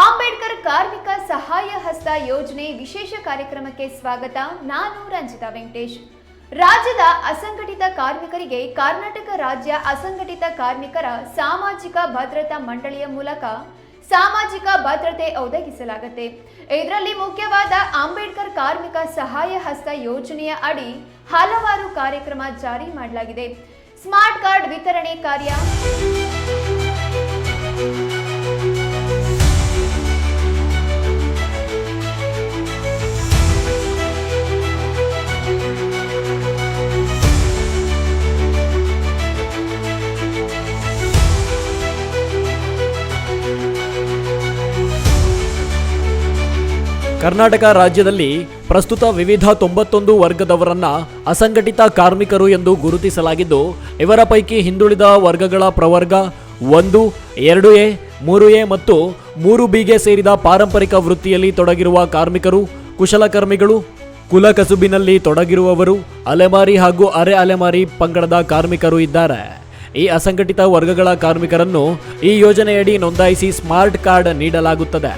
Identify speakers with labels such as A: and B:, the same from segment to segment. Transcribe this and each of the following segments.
A: ಅಂಬೇಡ್ಕರ್ ಕಾರ್ಮಿಕ ಸಹಾಯ ಹಸ್ತ ಯೋಜನೆ ವಿಶೇಷ ಕಾರ್ಯಕ್ರಮಕ್ಕೆ ಸ್ವಾಗತ. ನಾನು ರಂಜಿತಾ ವೆಂಕಟೇಶ್. ರಾಜ್ಯದ ಅಸಂಘಟಿತ ಕಾರ್ಮಿಕರಿಗೆ ಕರ್ನಾಟಕ ರಾಜ್ಯ ಅಸಂಘಟಿತ ಕಾರ್ಮಿಕರ ಸಾಮಾಜಿಕ ಭದ್ರತಾ ಮಂಡಳಿಯ ಮೂಲಕ ಸಾಮಾಜಿಕ ಭದ್ರತೆ ಒದಗಿಸಲಾಗುತ್ತೆ. ಇದರಲ್ಲಿ ಮುಖ್ಯವಾದ ಅಂಬೇಡ್ಕರ್ ಕಾರ್ಮಿಕ ಸಹಾಯ ಹಸ್ತ ಯೋಜನೆಯ ಅಡಿ ಹಲವಾರು ಕಾರ್ಯಕ್ರಮ ಜಾರಿ ಮಾಡಲಾಗಿದೆ. ಸ್ಮಾರ್ಟ್ ಕಾರ್ಡ್ ವಿತರಣೆ ಕಾರ್ಯ.
B: ಕರ್ನಾಟಕ ರಾಜ್ಯದಲ್ಲಿ ಪ್ರಸ್ತುತ ವಿವಿಧ ತೊಂಬತ್ತೊಂದು ವರ್ಗದವರನ್ನ ಅಸಂಘಟಿತ ಕಾರ್ಮಿಕರು ಎಂದು ಗುರುತಿಸಲಾಗಿದ್ದು, ಇವರ ಪೈಕಿ ಹಿಂದುಳಿದ ವರ್ಗಗಳ ಪ್ರವರ್ಗ ಒಂದು, ಎರಡು ಎ, ಮೂರು ಎ ಮತ್ತು ಮೂರು ಬಿಗೆ ಸೇರಿದ ಪಾರಂಪರಿಕ ವೃತ್ತಿಯಲ್ಲಿ ತೊಡಗಿರುವ ಕಾರ್ಮಿಕರು, ಕುಶಲಕರ್ಮಿಗಳು, ಕುಲಕಸುಬಿನಲ್ಲಿ ತೊಡಗಿರುವವರು, ಅಲೆಮಾರಿ ಹಾಗೂ ಅರೆ ಅಲೆಮಾರಿ ಪಂಗಡದ ಕಾರ್ಮಿಕರು ಇದ್ದಾರೆ. ಈ ಅಸಂಘಟಿತ ವರ್ಗಗಳ ಕಾರ್ಮಿಕರನ್ನು ಈ ಯೋಜನೆಯಡಿ ನೋಂದಾಯಿಸಿ ಸ್ಮಾರ್ಟ್ ಕಾರ್ಡ್ ನೀಡಲಾಗುತ್ತದೆ.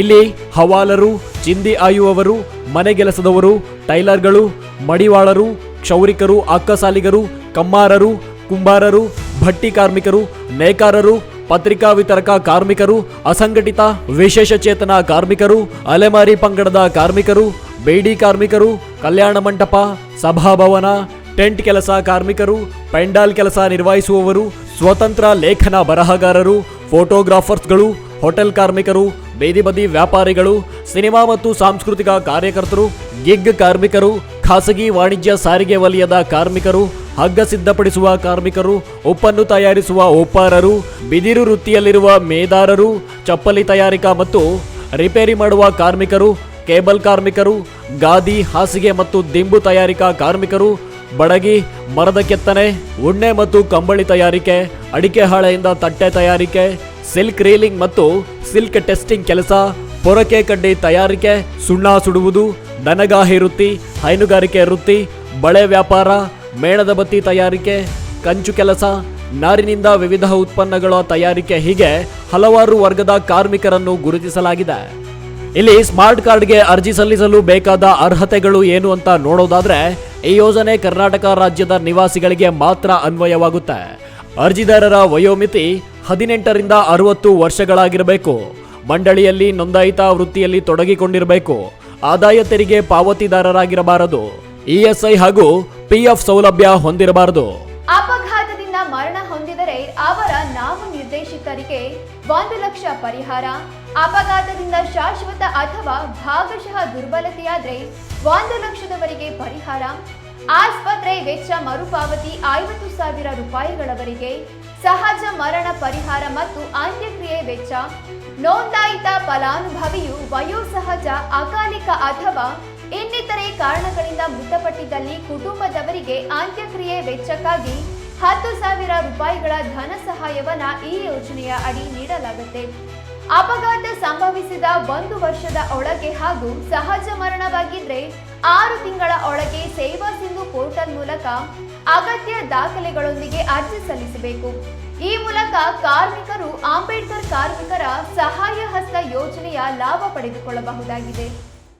B: ಇಲ್ಲಿ ಹವಾಲರು, ಚಿಂದಿ ಆಯುವವರು ಮನೆಗೆಲಸದವರು ಟೈಲರ್ಗಳು, ಮಡಿವಾಳರು, ಕ್ಷೌರಿಕರು ಅಕ್ಕಸಾಲಿಗರು ಕಮ್ಮಾರರು, ಕುಂಬಾರರು, ಭಟ್ಟಿ ಕಾರ್ಮಿಕರು, ನೇಕಾರರು, ಪತ್ರಿಕಾ ವಿತರಕ ಕಾರ್ಮಿಕರು, ಅಸಂಘಟಿತ, ವಿಶೇಷ ಚೇತನ ಕಾರ್ಮಿಕರು, ಅಲೆಮಾರಿ ಪಂಗಡದ ಕಾರ್ಮಿಕರು, ಬೇಡಿ ಕಾರ್ಮಿಕರು, ಕಲ್ಯಾಣ ಮಂಟಪ, ಸಭಾಭವನ, ಟೆಂಟ್ ಕೆಲಸ ಕಾರ್ಮಿಕರು, ಪೆಂಡಾಲ್ ಕೆಲಸ ನಿರ್ವಹಿಸುವವರು, ಸ್ವತಂತ್ರ ಲೇಖನ ಬರಹಗಾರರು, ಫೋಟೋಗ್ರಾಫರ್ಸ್ಗಳು ಹೋಟೆಲ್ ಕಾರ್ಮಿಕರು, ಬೇದಿ ಬದಿ ವ್ಯಾಪಾರಿಗಳು, ಸಿನಿಮಾ ಮತ್ತು ಸಾಂಸ್ಕೃತಿಕ ಕಾರ್ಯಕರ್ತರು, ಗಿಗ್ ಕಾರ್ಮಿಕರು, ಖಾಸಗಿ ವಾಣಿಜ್ಯ ಸಾರಿಗೆ ವಲಯದ ಕಾರ್ಮಿಕರು, ಹಗ್ಗ ಸಿದ್ಧಪಡಿಸುವ ಕಾರ್ಮಿಕರು, ಉಪ್ಪನ್ನು ತಯಾರಿಸುವ ಒಪ್ಪಾರರು ಬಿದಿರು ವೃತ್ತಿಯಲ್ಲಿರುವ ಮೇದಾರರು, ಚಪ್ಪಲಿ ತಯಾರಿಕಾ ಮತ್ತು ರಿಪೇರಿ ಮಾಡುವ ಕಾರ್ಮಿಕರು, ಕೇಬಲ್ ಕಾರ್ಮಿಕರು, ಗಾದಿ, ಹಾಸಿಗೆ ಮತ್ತು ದಿಂಬು ತಯಾರಿಕಾ ಕಾರ್ಮಿಕರು, ಬಡಗಿ, ಮರದ ಕೆತ್ತನೆ, ಉಣ್ಣೆ ಮತ್ತು ಕಂಬಳಿ ತಯಾರಿಕೆ, ಅಡಿಕೆ ಹಾಳೆಯಿಂದ ತಟ್ಟೆ ತಯಾರಿಕೆ ಸಿಲ್ಕ್ ರೀಲಿಂಗ್ ಮತ್ತು ಸಿಲ್ಕ್ ಟೆಸ್ಟಿಂಗ್ ಕೆಲಸ, ಪೊರಕೆ ಕಡ್ಡಿ ತಯಾರಿಕೆ, ಸುಣ್ಣ ಸುಡುವುದು, ದನಗಾಹಿ ವೃತ್ತಿ, ಹೈನುಗಾರಿಕೆ ವೃತ್ತಿ, ಬಳೆ ವ್ಯಾಪಾರ, ಮೇಣದ ಬತ್ತಿ ತಯಾರಿಕೆ, ಕಂಚು ಕೆಲಸ, ನಾರಿನಿಂದ ವಿವಿಧ ಉತ್ಪನ್ನಗಳ ತಯಾರಿಕೆ ಹೀಗೆ ಹಲವಾರು ವರ್ಗದ ಕಾರ್ಮಿಕರನ್ನು ಗುರುತಿಸಲಾಗಿದೆ. ಇಲ್ಲಿ ಸ್ಮಾರ್ಟ್ ಕಾರ್ಡ್ಗೆ ಅರ್ಜಿ ಸಲ್ಲಿಸಲು ಬೇಕಾದ ಅರ್ಹತೆಗಳು ಏನು ಅಂತ ನೋಡೋದಾದ್ರೆ, ಈ ಯೋಜನೆ ಕರ್ನಾಟಕ ರಾಜ್ಯದ ನಿವಾಸಿಗಳಿಗೆ ಮಾತ್ರ ಅನ್ವಯವಾಗುತ್ತೆ. ಅರ್ಜಿದಾರರ ವಯೋಮಿತಿ ಹದಿನೆಂಟರಿಂದ ಅರವತ್ತು ವರ್ಷಗಳಾಗಿರಬೇಕು. ಮಂಡಳಿಯಲ್ಲಿ ನೋಂದಾಯಿತ ವೃತ್ತಿಯಲ್ಲಿ ತೊಡಗಿಕೊಂಡಿರಬೇಕು. ಆದಾಯ ತೆರಿಗೆ ಪಾವತಿದಾರರಾಗಿರಬಾರದು. ಇಎಸ್ಐ ಹಾಗೂ ಪಿಎಫ್ ಸೌಲಭ್ಯ ಹೊಂದಿರಬಾರದು.
A: ಅಪಘಾತದಿಂದ ಮರಣ ಹೊಂದಿದರೆ ಅವರ ನಾಮ ನಿರ್ದೇಶಿತರಿಗೆ ಒಂದು ಲಕ್ಷ ಪರಿಹಾರ. ಅಪಘಾತದಿಂದ ಶಾಶ್ವತ ಅಥವಾ ಭಾಗಶಃ ದುರ್ಬಲತೆಯಾದರೆ ಒಂದು ಲಕ್ಷದವರೆಗೆ ಪರಿಹಾರ. ಆಸ್ಪತ್ರೆ ವೆಚ್ಚ ಮರುಪಾವತಿ ಐವತ್ತು ಸಾವಿರ ರೂಪಾಯಿಗಳವರೆಗೆ ಸಹಜ ಮರಣ ಪರಿಹಾರ ಮತ್ತು ಅಂತ್ಯಕ್ರಿಯೆ ವೆಚ್ಚ, ನೋಂದಾಯಿತ ಫಲಾನುಭವಿಯು ವಯೋಸಹಜ, ಅಕಾಲಿಕ ಅಥವಾ ಇನ್ನಿತರೆ ಕಾರಣಗಳಿಂದ ಮೃತಪಟ್ಟಿದ್ದಲ್ಲಿ ಕುಟುಂಬದವರಿಗೆ ಅಂತ್ಯಕ್ರಿಯೆ ವೆಚ್ಚಕ್ಕಾಗಿ ಹತ್ತು ಸಾವಿರ ರೂಪಾಯಿಗಳ ಧನ ಸಹಾಯವನ್ನು ಈ ಯೋಜನೆಯ ಅಡಿ ನೀಡಲಾಗುತ್ತೆ. ಅಪಘಾತ ಸಂಭವಿಸಿದ ಒಂದು ವರ್ಷದ ಒಳಗೆ ಹಾಗೂ ಸಹಜ ಮರಣವಾಗಿದ್ರೆ ಆರು ತಿಂಗಳ ಒಳಗೆ ಸೇವಾ ಸಿಂಧು ಪೋರ್ಟಲ್ ಮೂಲಕ ಅಗತ್ಯ ದಾಖಲೆಗಳೊಂದಿಗೆ ಅರ್ಜಿ ಸಲ್ಲಿಸಬೇಕು. ಈ ಮೂಲಕ ಕಾರ್ಮಿಕರು ಅಂಬೇಡ್ಕರ್ ಕಾರ್ಮಿಕರ ಸಹಾಯ ಹಸ್ತ ಯೋಜನೆಯ ಲಾಭ ಪಡೆದುಕೊಳ್ಳಬಹುದಾಗಿದೆ.